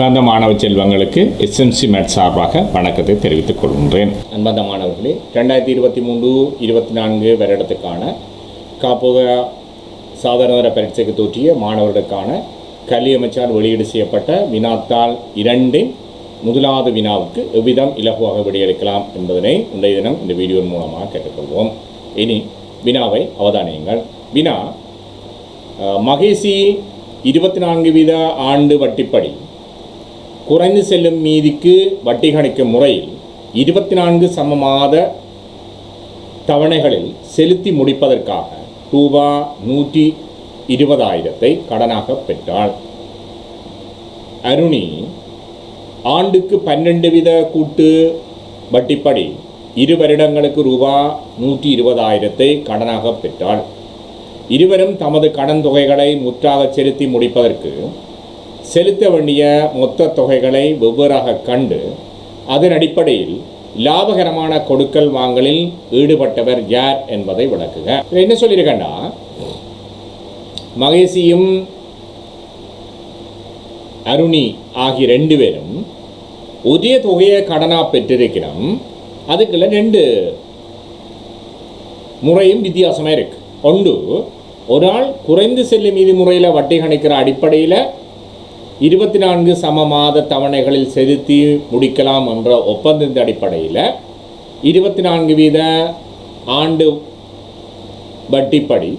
அன்பார்ந்த மாணவ செல்வங்களுக்கு எஸ்எம்சி மேட் சார்பாக வணக்கத்தை தெரிவித்துக் கொள்கின்றேன். அன்பார்ந்த மாணவர்களே ரெண்டாயிரத்தி இருபத்தி மூன்று இருபத்தி நான்கு வருடத்துக்கான காப்போக சாதாரண பரீட்சைக்கு தோற்றிய மாணவர்களுக்கான கல்வி அமைச்சால் வெளியீடு செய்யப்பட்ட வினாத்தாள் இரண்டின் முதலாவது வினாவுக்கு எவ்விதம் இலகுவாக விடையளிக்கலாம் என்பதனை இன்றைய தினம் இந்த வீடியோ மூலமாக கேட்டுக்கொள்வோம். இனி வினாவை அவதானியுங்கள். வினா மகேசி இருபத்தி நான்கு வீத ஆண்டு வட்டிப்படி குறைந்து செல்லும் மீதிக்கு வட்டி கணிக்கும் முறையில் இருபத்தி நான்கு சம மாத தவணைகளில் செலுத்தி முடிப்பதற்காக ரூபா நூற்றி இருபதாயிரத்தை கடனாக பெற்றாள். அருணி ஆண்டுக்கு பன்னெண்டு வித கூட்டு வட்டிப்படி இரு வருடங்களுக்கு ரூபா நூற்றி இருபதாயிரத்தை கடனாக பெற்றாள். இருவரும் தமது கடன் தொகைகளை முற்றாக செலுத்தி முடிப்பதற்கு செலுத்த வேண்டிய மொத்த தொகைகளை வெவ்வேறாக கண்டு அதன் அடிப்படையில் லாபகரமான கொடுக்கல் வாங்கலில் ஈடுபட்டவர் யார் என்பதை விளக்குக. என்ன சொல்லியிருக்கேன்னா மகேசியும் அருணி ஆகிய ரெண்டு பேரும் உதய தொகையை கடனாக பெற்றிருக்கிறோம். அதுக்குள்ள ரெண்டு முறையும் வித்தியாசமாக இருக்கு. ஒன்று ஒரு ஆள் குறைந்து செல்லும் மீதி முறையில் வட்டி கணிக்கிற அடிப்படையில் இருபத்தி நான்கு சம மாத தவணைகளில் செலுத்தி முடிக்கலாம் என்ற ஒப்பந்தத்தின் அடிப்படையில் இருபத்தி நான்கு வீத ஆண்டு வட்டிப்படி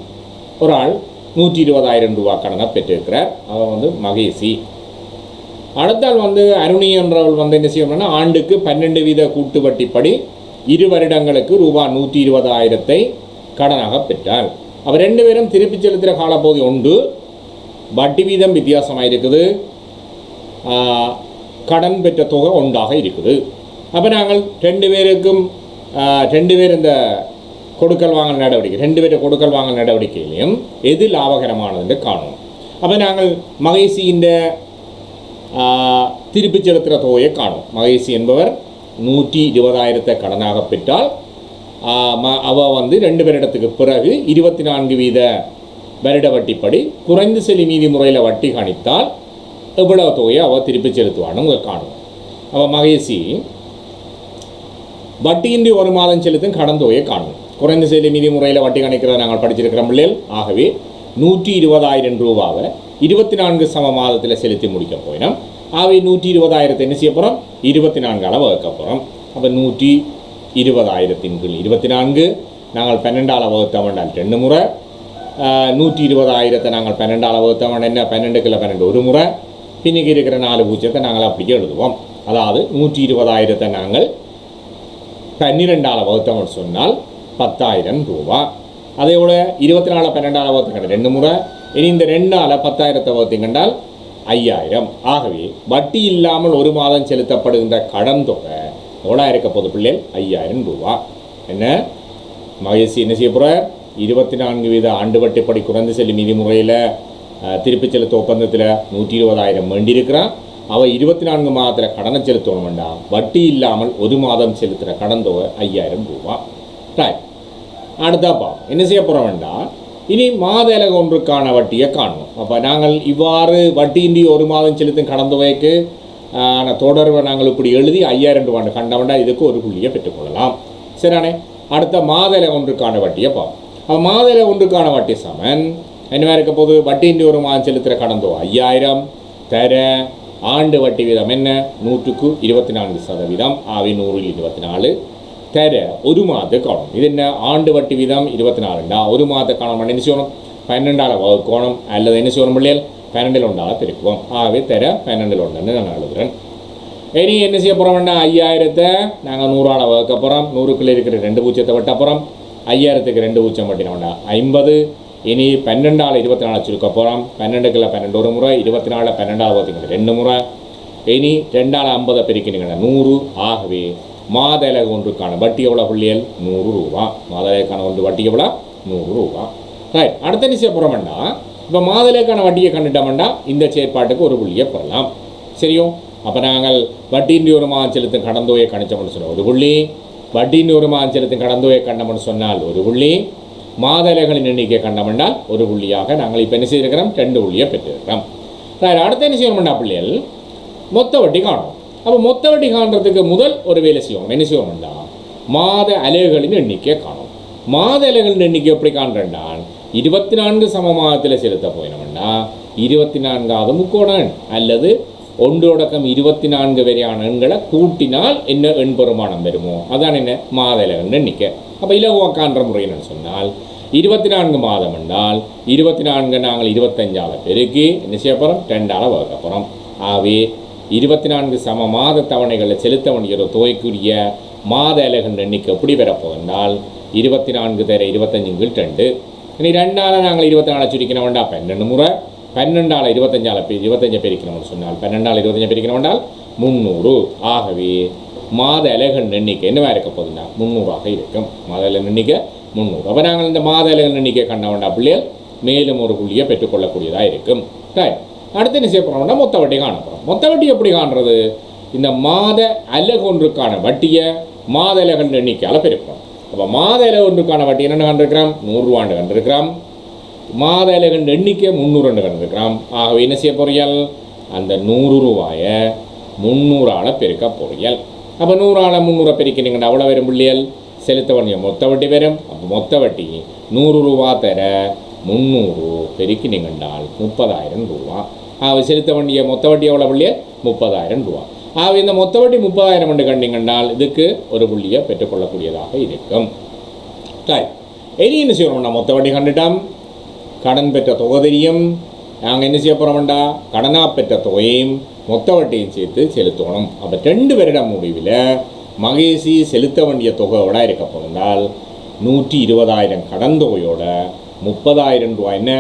ஒரு ஆள் நூற்றி இருபதாயிரம் ரூபா கடனை பெற்றிருக்கிறார். அவன் வந்து மகேசி. அடுத்த ஆள் வந்து அருணி என்றவள் வந்து என்ன செய்யணும்னா ஆண்டுக்கு பன்னெண்டு வீத கூட்டு வட்டிப்படி இரு வருடங்களுக்கு ரூபா நூற்றி இருபதாயிரத்தை கடனாக பெற்றார். அவர் ரெண்டு பேரும் திருப்பி செலுத்துகிற காலப்பகுதி உண்டு வட்டி வீதம் வித்தியாசமாக இருக்குது கடன் பெற்ற தொகை ஒன்றாக இருக்குது. அப்போ நாங்கள் ரெண்டு பேருக்கும் ரெண்டு பேர் இந்த கொடுக்கல் வாங்கல் நடவடிக்கை ரெண்டு பேர் கொடுக்கல் வாங்கல் நடவடிக்கையிலையும் எது லாபகரமானதுன்னு காணும். அப்போ நாங்கள் மகேசியின் திருப்பி செலுத்துகிற தொகையை காணும். மகேசி என்பவர் நூற்றி இருபதாயிரத்தை கடனாக பெற்றால் அவ வந்து ரெண்டு பேரிடத்துக்கு பிறகு இருபத்தி நான்கு வீத வருட வட்டிப்படி குறைந்த செலி மீதி முறையில் வட்டி கணித்தால் எவ்வளவு தொகையை அவள் திருப்பி செலுத்துவான்னு உங்கள் காணும். அவள் மகேசி வட்டியின்றி ஒரு மாதம் செலுத்தும் கடன் தொகையை காணும். குறைந்த செலி மீதி முறையில் வட்டி கணிக்கிறத நாங்கள் படிச்சிருக்கிறோம் பிள்ளைகள். ஆகவே நூற்றி இருபதாயிரம் ரூபாவை இருபத்தி நான்கு சம மாதத்தில் செலுத்தி முடிக்க போயிடும் ஆகவே நூற்றி இருபதாயிரத்தை என்ன செய்ய போகிறோம் இருபத்தி நான்கால் வகுக்க போகிறோம் அப்போ நூற்றி இருபதாயிரத்தின் கீழ் இருபத்தி நான்கு நாங்கள் பன்னெண்டால் வகுத்தவண்டால் ரெண்டு முறை. நூற்றி இருபதாயிரத்தை நாங்கள் பன்னெண்டால் வகுத்த வேண்டாம் என்ன பன்னெண்டு கிலோ பன்னெண்டு ஒரு முறை பின்னுக்கு இருக்கிற நாலு பூஜ்ஜியத்தை நாங்கள் அப்படியே எழுதுவோம் அதாவது நூற்றி இருபதாயிரத்தை நாங்கள் பன்னிரெண்டால் வகுத்தவன் சொன்னால் பத்தாயிரம் ரூபா அதோட இருபத்தி நாலு பன்னெண்டால் வகுத்துக்கண்ட ரெண்டு முறை இனி இந்த ரெண்டால் பத்தாயிரத்தை வகுத்தீங்கன்றால் ஐயாயிரம் ஆகவே வட்டி இல்லாமல் ஒரு மாதம் செலுத்தப்படுகின்ற கடன் தொகை எவ்வளோ இருக்க போது பிள்ளைகள் ஐயாயிரம் ரூபா என்ன மகேசி என்ன செய்ய போகிறார் இருபத்தி நான்கு வீத ஆண்டு வட்டிப்படி குறைந்து செல்லும் மீதி முறையில் திருப்பி செலுத்த ஒப்பந்தத்தில் நூற்றி இருபதாயிரம் வேண்டியிருக்கிறான் அவள் இருபத்தி நான்கு மாதத்தில் கடனை செலுத்தணும் வேண்டாம் வட்டி இல்லாமல் ஒரு மாதம் செலுத்துகிற கடன் தொகை ஐயாயிரம் ரூபா ரைட் அடுத்தாப்பா என்ன செய்ய போகிறோம் வேண்டாம் இனி மாத இலகு ஒன்றுக்கான வட்டியை காணணும் அப்போ நாங்கள் இவ்வாறு வட்டியின்றி ஒரு மாதம் செலுத்தும் கடன் தொகைக்கு ஆன தொடர்பை நாங்கள் இப்படி எழுதி ஐயாயிரம் ரூபாண்டு கண்டவண்டா இதுக்கு ஒரு புள்ளியை பெற்றுக்கொள்ளலாம் சரியானே அடுத்த மாத இலகு ஒன்றுக்கான வட்டியை பார்ப்போம் அப்போ மாத இலகு ஒன்றுக்கான வட்டி சமன். என்ன இருக்க போது வட்டியின்றி ஒரு மாதம் செலுத்துகிற கடன் ஐயாயிரம். தர ஆண்டு வட்டி வீதம் என்ன? நூற்றுக்கு இருபத்தி நான்கு சதவீதம். ஆவி நூறில் இருபத்தி நாலு தர ஒரு மாத காணும் இது என்ன? ஆண்டு வட்டி வீதம் இருபத்தி நாலுண்டா ஒரு மாத காணும் என்ன செய்யணும்? பன்னெண்டால வகுக்கணும். அல்லது என்ன செய்யணும் பிள்ளைகள்? பன்னெண்டில் ஒன்றால பெருக்குவோம். ஆகவே தர பன்னெண்டில் ஒன்றுன்னு நான் எழுதுகிறேன் இனி என்ன செய்ய போகிறோம்னா ஐயாயிரத்தை நாங்கள் நூறால் வகுக்க போகிறோம் நூறுக்குள்ளே இருக்கிற ரெண்டு பூஜ்ஜியத்தை வெட்ட போகிறோம் ஐயாயிரத்துக்கு ரெண்டு உச்சம் வட்டின ஐம்பது இனி பன்னெண்டால் இருபத்தி நாலு சுருக்க போகிறோம் பன்னெண்டுக்குள்ள பன்னெண்டு ஒரு முறை இருபத்தி நாலில் பன்னெண்டால் பார்த்திங்கன்னா ரெண்டு முறை. இனி ரெண்டால் ஐம்பதை பிரிக்கிறீங்க நூறு. ஆகவே மாத ஒன்றுக்கான வட்டி எவ்வளோ புள்ளியல்? நூறு ரூபா. மாத ஒன்று வட்டி எவ்வளோ? நூறு ரூபா. ரைட் அடுத்த என்ன புறமெண்டா இப்போ மாதலேக்கான வட்டியை கண்டுட்டோம்னா இந்த செயற்பாட்டுக்கு ஒரு புள்ளியை பெறலாம். சரியும்? அப்போ நாங்கள் வட்டியின்றி ஒரு மாதம் செலுத்தும் கடந்தோயை கணிச்சோம்னு சொன்னோம். ஒரு புள்ளி. வட்டியின்றி ஒரு மாதம் செலுத்தும் கடந்தோயை கண்டோம்னு சொன்னால் ஒரு புள்ளி மாதலைகளின் எண்ணிக்கை கண்டமென்றால் ஒரு புள்ளியாக நாங்கள் இப்போ என்ன செய்திருக்கிறோம்? ரெண்டு புள்ளியை பெற்றிருக்கிறோம். அடுத்த அடுத்து என்ன செய்யணும்னா பிள்ளைகள் மொத்த வட்டி காணும் அப்போ மொத்த வட்டி காண்றதுக்கு முதல் ஒரு வேலை செய்வோம். என்ன செய்வோம்னா மாத அலைகளின் எண்ணிக்கையை காணும் மாத அலைகளின் எண்ணிக்கை எப்படி காண்றேன்டால் இருபத்தி நான்கு சமமாதத்தில் செலுத்த போயினோம்னா இருபத்தி நான்காவது முக்கோணன் அல்லது ஒன்றோடக்கம் இருபத்தி நான்கு வரையான எண்களை கூட்டினால் என்ன எண் பெருமானம் வருமோ அதான் என்ன? மாத அலைகளின் எண்ணிக்கை. அப்போ இலகுவாக்கான்ற முறை என்னன்னு சொன்னால் இருபத்தி நான்கு மாதம் என்றால் இருபத்தி நான்கு நாங்கள் இருபத்தஞ்சாவது பெருக்கி என்ன செய்ய போகிறோம் ரெண்டால வகுக்க போகிறோம் ஆகவே இருபத்தி நான்கு சம மாத தவணைகளில் செலுத்த வேண்டிய தொகைக்குரிய மாத அலகன் எண்ணிக்கை எப்படி பெறப்போகுதுனால் இருபத்தி நான்கு தர இருபத்தஞ்சு ரெண்டு இனி ரெண்டால் நாங்கள் இருபத்தி நாலு சுருக்கின வேண்டாம். பன்னெண்டு முறை? பன்னெண்டால் இருபத்தஞ்சால பெ இருபத்தஞ்சை பெருக்கணும்னு சொன்னால் பன்னெண்டால் இருபத்தஞ்சை பெருக்கணும் முந்நூறு. ஆகவே மாத அலகன் எண்ணிக்கை என்னவா இருக்க போகுதுன்னா முந்நூறாக இருக்கும். மாத அலகன் எண்ணிக்கை முந்நூறு. அப்போ நாங்கள் இந்த மாத அலகன் எண்ணிக்கை கண்டவண்டா பிள்ளைகள்? மேலும் ஒரு புள்ளியை பெற்றுக்கொள்ளக்கூடியதாக இருக்கும். ரைட் அடுத்து என்ன செய்ய போகிறோம்னா மொத்த வட்டி காணப்போகிறோம் மொத்த வட்டி எப்படி காண்றது? இந்த மாத அலகு ஒன்றுக்கான வட்டியை மாத அலகன் எண்ணிக்கையால் பெருக்கிறோம் அப்போ மாத அலகு ஒன்றுக்கான வட்டி என்னென்ன கண்டிருக்கிறோம்? நூறுரூவாண்டு கண்டிருக்கிறோம். மாத அலகன் எண்ணிக்கை முந்நூறுண்டு கண்டிருக்கிறோம் ஆகவே என்ன செய்ய பொறியல்? அந்த நூறு ரூபாயை முந்நூறால் பெருக்க பொறியல். அப்போ நூறால் முந்நூறை பெருக்கினீங்கன்னா அவ்வளோ வரும் பிள்ளைகள் செலுத்த வேண்டிய மொத்த வட்டி வரும். அப்போ மொத்த வட்டி நூறு ரூபா தர முந்நூறு பெருக்கினீங்கன்றால் முப்பதாயிரம் ரூபா. ஆகவே செலுத்த வேண்டிய மொத்த வட்டி எவ்வளோ பிள்ளைகள் முப்பதாயிரம் ரூபா. ஆகவே இந்த மொத்த வட்டி முப்பதாயிரம் என்று கண்டீங்கன்றால் இதுக்கு ஒரு புள்ளியை பெற்றுக்கொள்ளக்கூடியதாக இருக்கும். தாய் இனி என்ன செய்யணும்னா மொத்த வட்டி கண்டுட்டோம். கடன் பெற்ற தொகை தெரியும் நாங்கள் என்ன செய்ய போகிறோம்டா கடனாக பெற்ற தொகையும் மொத்த வட்டியும் சேர்த்து செலுத்தணும். அப்போ ரெண்டு வருடம் முடிவில் மகேசி செலுத்த வேண்டிய தொகையோட இருக்க போகிறால் நூற்றி இருபதாயிரம் கடன் தொகையோட முப்பதாயிரம் ரூபாய் என்ன?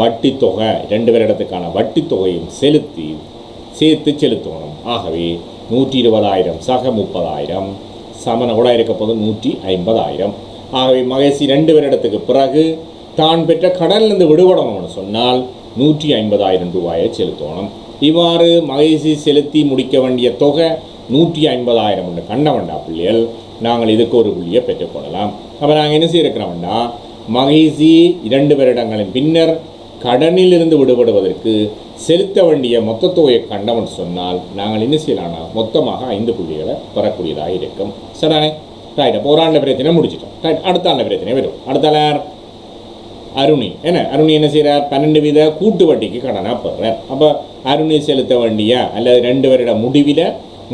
வட்டி தொகை. ரெண்டு வருடத்துக்கான வட்டி தொகையும் செலுத்தி சேர்த்து செலுத்தணும். ஆகவே நூற்றி இருபதாயிரம் சக முப்பதாயிரம் சமன கூட இருக்க போது நூற்றி ஐம்பதாயிரம். ஆகவே மகேசி ரெண்டு வருடத்துக்கு பிறகு தான் பெற்ற கடன்லேருந்து விடுபடணும்னு சொன்னால் நூற்றி ஐம்பதாயிரம் ரூபாயை செலுத்தணும். இவ்வாறு மகேசி செலுத்தி முடிக்க வேண்டிய தொகை நூற்றி ஐம்பதாயிரம் என்று கண்டவண்டா பிள்ளைகள். நாங்கள் இதுக்கு ஒரு புள்ளியை பெற்றுக்கொள்ளலாம் அப்போ நாங்கள் என்ன செய்யிருக்கிறோம்னா மகேசி இரண்டு வருடங்களின் பின்னர் கடனிலிருந்து விடுபடுவதற்கு செலுத்த வேண்டிய மொத்த தொகையை கண்டவன் சொன்னால் நாங்கள் என்ன செய்யலாம்னா மொத்தமாக ஐந்து புள்ளிகளை பெறக்கூடியதாக இருக்கும். சரிதானே? ரைட் அப்போ ஒரு ஆண்டு பிரச்சனை முடிச்சிட்டோம் ரைட் அடுத்த ஆண்டு பிரச்சனை வரும். அடுத்த அருணி. என்ன? அருணி என்ன செய்கிறார் பன்னெண்டு வீத கூட்டு வட்டிக்கு கடனாக போடுறார் அப்போ அருணி செலுத்த வேண்டிய அல்லது ரெண்டு வருட முடிவில்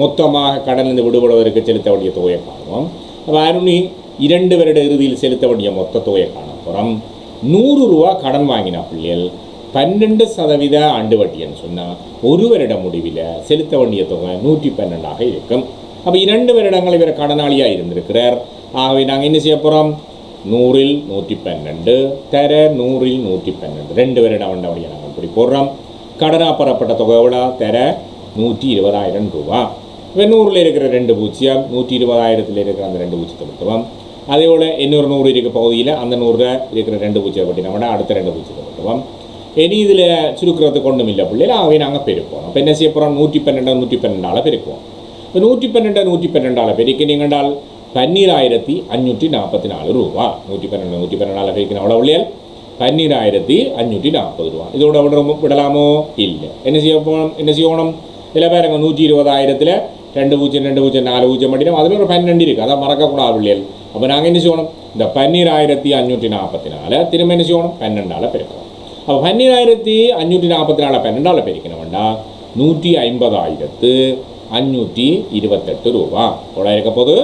மொத்தமாக கடனிலிருந்து விடுபடுவதற்கு செலுத்த வேண்டிய தொகையை காணுவோம் அப்போ அருணி இரண்டு வருட இறுதியில் செலுத்த வேண்டிய மொத்த தொகையை காணப்புறம் நூறு ரூபா கடன் வாங்கினா பிள்ளைகள் பன்னெண்டு சதவீத ஆண்டு வட்டின்னு சொன்னால் ஒரு வருட முடிவில் செலுத்த வேண்டிய தொகை நூற்றி பன்னெண்டாக இருக்கும். அப்போ இரண்டு வருடங்கள் இவர் கடனாளியாக இருந்திருக்கிறார். ஆகவே நாங்கள் என்ன செய்ய போகிறோம் நூறில் நூற்றி பன்னெண்டு தர நூறில் நூற்றி பன்னெண்டு. ரெண்டு வருடம் வண்டவடியை நாங்கள் இப்படி போடுறோம். கடனாக பெறப்பட்ட தொகை எவ்வளோ? தர நூற்றி இருபதாயிரம் ரூபா. இப்போ நூறில் இருக்கிற ரெண்டு பூச்சியம் நூற்றி இருபதாயிரத்தில் இருக்கிற அந்த ரெண்டு பூஜ்ஜியத்தை மட்டும் அதே போல் இன்னொரு நூறு இருக்க பகுதியில் அந்த நூறில் இருக்கிற ரெண்டு பூச்சியை பட்டி நம்ம அடுத்த ரெண்டு பூஜ்ஜியத்தை மட்டும் இனி இதில் சுருக்கிறதுக்கு ஒன்றும் இல்லை பிள்ளைகள் அவை நாங்கள் பெருப்போம் இப்போ என்ன செய்ய போகிறோம் நூற்றி பன்னெண்டு நூற்றி பன்னெண்டால் பெருக்குவோம். இப்போ நூற்றி பன்னெண்டு நூற்றி பன்னெண்டால் பெருக்கி நீங்கண்டால் பன்னீராயிரத்தி அஞ்சூற்றி நாற்பத்தி நாலு ரூபா. நூற்றி பன்னெண்டு நூற்றி பன்னெண்டால் பெருக்கின அவ்வளோ பிள்ளைகள் பன்னீராயிரத்தி அஞ்சூற்றி நாற்பது ரூபா. இதோட விட விடலாமோ? இல்லை. என்ன செய்ய போகணும்? என்ன செய்யணும்? இதில் பாருங்க நூற்றி இருபதாயிரத்தில் ரெண்டு பூஜ்ஜியம் ரெண்டு பூஜ்ஜியம் நாலு பூஜ்ஜியம் பண்ணினா அதில் ஒரு பன்னெண்டு இருக்குது அதான் மறக்கக்கூடாது பிள்ளைகள் அப்போ நாங்கள் என்ன செய்யணும்? இந்த பன்னீராயிரத்தி அஞ்சூற்றி நாற்பத்தி நாலு திரும்ப என்ன செய்யணும்? பன்னெண்டால் பெருக்கணும். அப்போ பன்னீராயிரத்தி அஞ்சூற்றி நாற்பத்தி நாலு பன்னெண்டால் பெருக்கணும்னா நூற்றி ஐம்பதாயிரத்து அஞ்சூற்றி இருபத்தெட்டு ரூபா. எவ்வளோ இருக்க போது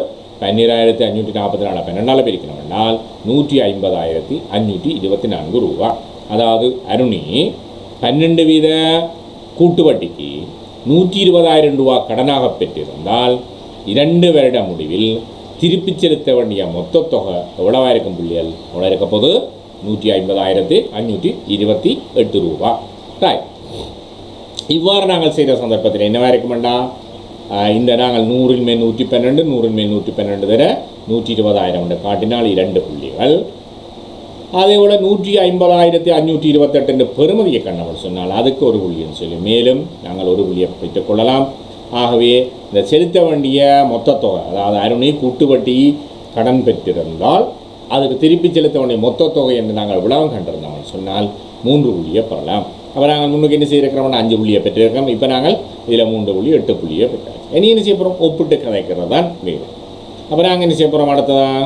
பன்னிராயிரத்தி அஞ்சூற்றி நாற்பத்தி நாலு பன்னெண்டால் பிரிக்கணும்னால் நூற்றி ஐம்பதாயிரத்தி அஞ்சூற்றி இருபத்தி நான்கு ரூபா. அதாவது அருணி பன்னெண்டு வீத கூட்டு வட்டிக்கு நூற்றி இருபதாயிரம் ரூபா கடனாக பெற்றிருந்தால் இரண்டு வருட முடிவில் திருப்பிச் செலுத்த வேண்டிய மொத்த தொகை எவ்வளவாக இருக்கும் பிள்ளைகள்? எவ்வளோ இருக்க போது நூற்றி ஐம்பதாயிரத்தி அஞ்சூற்றி இருபத்தி எட்டு ரூபா. ராய் இவ்வாறு நாங்கள் செய்த சந்தர்ப்பத்தில் என்னவா இருக்குமெண்டா இந்த நாங்கள் நூறில் மேல் நூற்றி பன்னெண்டு நூறில் மேல் நூற்றி பன்னெண்டு தர நூற்றி இருபதாயிரம் என்று காட்டினால் இரண்டு புள்ளிகள். அதே போல் நூற்றி ஐம்பதாயிரத்தி அஞ்சூற்றி இருபத்தெட்டு என்று பெருமதியை கண்டவர் சொன்னால் அதுக்கு ஒரு புள்ளின்னு சொல்லி மேலும் நாங்கள் ஒரு புள்ளியை பெற்றுக்கொள்ளலாம் ஆகவே இந்த செலுத்த வேண்டிய மொத்த தொகை அதாவது அருணை கூட்டுவட்டி கடன் பெற்றிருந்தால் அதுக்கு திருப்பி செலுத்த வேண்டிய மொத்த தொகை என்று நாங்கள் விழாவும் கண்டிருந்தோம் சொன்னால் மூன்று புள்ளியை பெறலாம். அப்போ நாங்கள் முன்னுக்கு என்ன செய்திருக்கிறோம்னா அஞ்சு புள்ளியை பெற்றிருக்கோம் இப்போ நாங்கள் இதில் மூன்று புள்ளி எட்டு புள்ளியை பெற்றோம். இனி என்ன செய்ய போகிறோம் ஒப்பிட்டு கதைக்கிறது தான் வேணும் அப்போ நாங்கள் என்ன செய்ய போகிறோம் அடுத்ததான்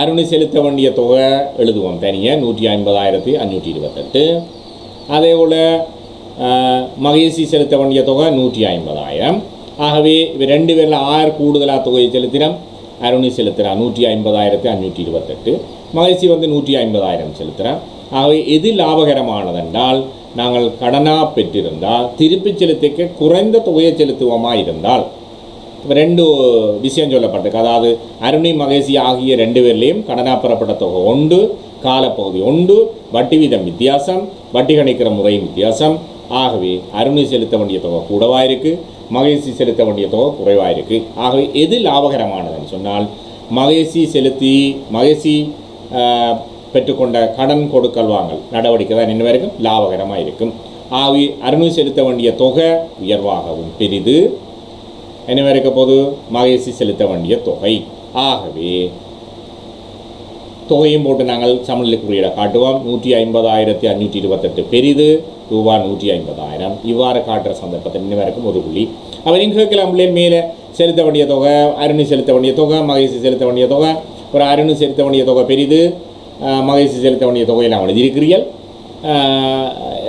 அருணி செலுத்த வேண்டிய தொகை எழுதுவோம் தனியாக நூற்றி ஐம்பதாயிரத்தி அஞ்சூற்றி இருபத்தெட்டு. அதே போல் மகேசி செலுத்த வேண்டிய தொகை நூற்றி ஐம்பதாயிரம். ஆகவே இவ ரெண்டு பேரில் ஆறு கூடுதலாக தொகையை செலுத்தினோம். அருணி செலுத்துகிறான் நூற்றி ஐம்பதாயிரத்தி அஞ்சூற்றி இருபத்தெட்டு. மகேசி வந்து நூற்றி ஐம்பதாயிரம் செலுத்துகிறான் ஆகவே எது லாபகரமானதென்றால் நாங்கள் கடனாக பெற்றிருந்தால் திருப்பி செலுத்திக்க குறைந்த தொகையை செலுத்துவோமாக இருந்தால் ரெண்டு விஷயம் சொல்லப்பட்டிருக்கு. அதாவது அருணி மகேசி ஆகிய ரெண்டு பேர்லேயும் கடனா பெறப்பட்ட தொகை ஒன்று காலப்பகுதி ஒன்று வட்டி வீதம் வித்தியாசம் வட்டி கணிக்கிற முறையும் வித்தியாசம். ஆகவே அருணி செலுத்த வேண்டிய தொகை கூடவாக இருக்கு? மகேசி செலுத்த வேண்டிய தொகை குறைவாக இருக்கு? ஆகவே எது லாபகரமானதுன்னு சொன்னால் மகேசி செலுத்தி மகேசி பெற்றுக்கொண்ட கடன் கொடுக்கல் வாங்கல். நடவடிக்கை தான் என்ன வரைக்கும் லாபகரமாக இருக்கும் ஆவி அருணி செலுத்த வேண்டிய தொகை உயர்வாகவும் பெரிது. என்ன வரைக்கும் போது மகேசி செலுத்த வேண்டிய தொகை. ஆகவே தொகையும் போட்டு நாங்கள் சமநிலை குறியீடை காட்டுவோம். நூற்றி ஐம்பதாயிரத்தி அஞ்சூற்றி இருபத்தெட்டு பெரிது. ரூபா நூற்றி ஐம்பதாயிரம். இவ்வாறு காட்டுற சந்தர்ப்பத்தில் இன்ன வரைக்கும் ஒரு புள்ளி. அவர் இங்கே கிளம்பிலே மேலே செலுத்த வேண்டிய தொகை அருணி செலுத்த வேண்டிய தொகை மகேசி செலுத்த வேண்டிய தொகை. ஒரு அருணி செலுத்த வேண்டிய தொகை பெரிது. மகேசி செலுத்த வேண்டிய தொகையெல்லாம் எழுதியிருக்கிறீர்கள்.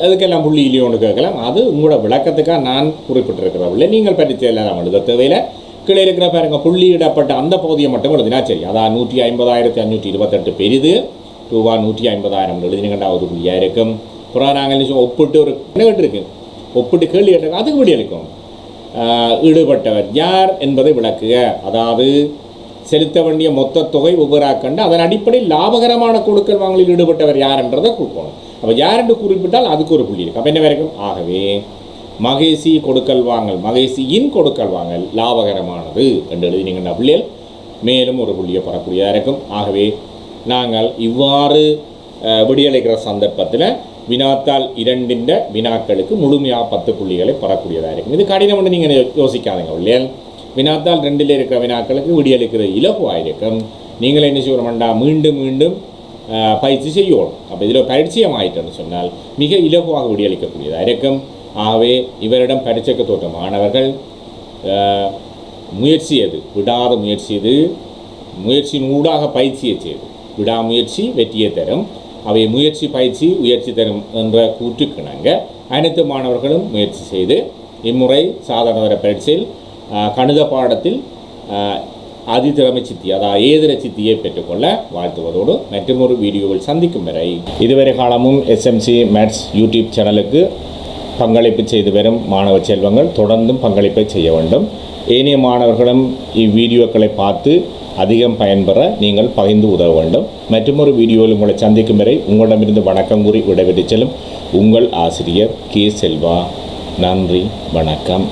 அதுக்கெல்லாம் புள்ளி இல்லையோன்னு கேட்கலாம். அது உங்களோட விளக்கத்துக்காக நான் குறிப்பிட்டிருக்கிறவில்லை. நீங்கள் பற்றி எல்லாம் எழுத தேவையில்லை. கீழே இருக்கிற பாருங்க புள்ளியிடப்பட்ட அந்த பகுதியை மட்டும் எழுதினா சரி. அதான் நூற்றி ஐம்பதாயிரத்தி அஞ்சூற்றி இருபத்தெட்டு பெரிது. ரூபா நூற்றி ஐம்பதாயிரம் எழுதினீங்கன்னா ஒரு புள்ளியாக இருக்கும். அப்புறம் நாங்கள் ஒப்பிட்டு ஒரு என்ன கேட்டிருக்கு? ஒப்பிட்டு கேள்வி கேட்டிருக்கோம் அதுக்கு விடி அளிக்கும் ஈடுபட்டவர் யார் என்பதை விளக்குக. அதாவது செலுத்த வேண்டிய மொத்த தொகை ஒவ்வொரு அதன் அடிப்படையில் லாபகரமான கொடுக்கல் வாங்கலில் ஈடுபட்டவர் யார் என்றதை கொடுக்கணும் அப்போ யார் என்று குறிப்பிட்டால் அதுக்கு ஒரு புள்ளி இருக்கு. அப்போ என்ன வரைக்கும்? ஆகவே மகேசி கொடுக்கல் வாங்கல் மகேசியின் கொடுக்கல் வாங்கல் லாபகரமானது என்று எழுதினீங்கன்னா பிள்ளைகள் மேலும் ஒரு புள்ளியை பெறக்கூடியதாக இருக்கும். ஆகவே நாங்கள் இவ்வாறு அஹ், விடியளிக்கிற சந்தர்ப்பத்தில் வினாத்தால் இரண்டின் வினாக்களுக்கு முழுமையாக பத்து புள்ளிகளை பெறக்கூடியதாக இருக்கும். இது கடினம் என்று நீங்கள் யோசிக்காதீங்க பிள்ளைகள். வினாத்தால் ரெண்டில் இருக்க வினாக்களுக்கு விடியளிக்கிறது இலகுவாயிருக்கும் நீங்கள் என்ன செய்யணும்டா மீண்டும் மீண்டும் பயிற்சி செய்யணும். அப்போ இதில் பரிச்சயம் ஆயிட்டோன்னு சொன்னால் மிக இலகுவாக விடியளிக்கக்கூடியதாக இருக்கும் ஆகவே இவரிடம் பரிச்சைக்கு தோற்ற மாணவர்கள் அஹ், முயற்சி எது விடாத முயற்சி இது. முயற்சியின் ஊடாக பயிற்சியை செய்து விடாமுயற்சி வெற்றியை தரும். அவை முயற்சி பயிற்சி உயர்ச்சி தரும் என்ற கூற்றுக்கிணங்க அனைத்து மாணவர்களும் முயற்சி செய்து இம்முறை சாதாரண தர பரீட்சையில் கணித பாடத்தில் அதிதிறமை சித்தி அதாவது ஏதிர சித்தியை பெற்றுக்கொள்ள வாழ்த்துவதோடு மற்றொரு வீடியோவில் சந்திக்கும் வரை இதுவரை காலமும் எஸ்எம்சி மேட்ஸ் யூடியூப் சேனலுக்கு பங்களிப்பு செய்து வரும் மாணவ செல்வங்கள் தொடர்ந்தும் பங்களிப்பை செய்ய வேண்டும். ஏனைய மாணவர்களும் இவ்வீடியோக்களை பார்த்து அதிகம் பயன்பெற நீங்கள் பகிர்ந்து உதவ வேண்டும். மற்றொரு வீடியோவில் உங்களை சந்திக்கும் வரை உங்களிடமிருந்து வணக்கம் கூறி விடைபெற்று செல்லும் உங்கள் ஆசிரியர் கே செல்வா. நன்றி வணக்கம்.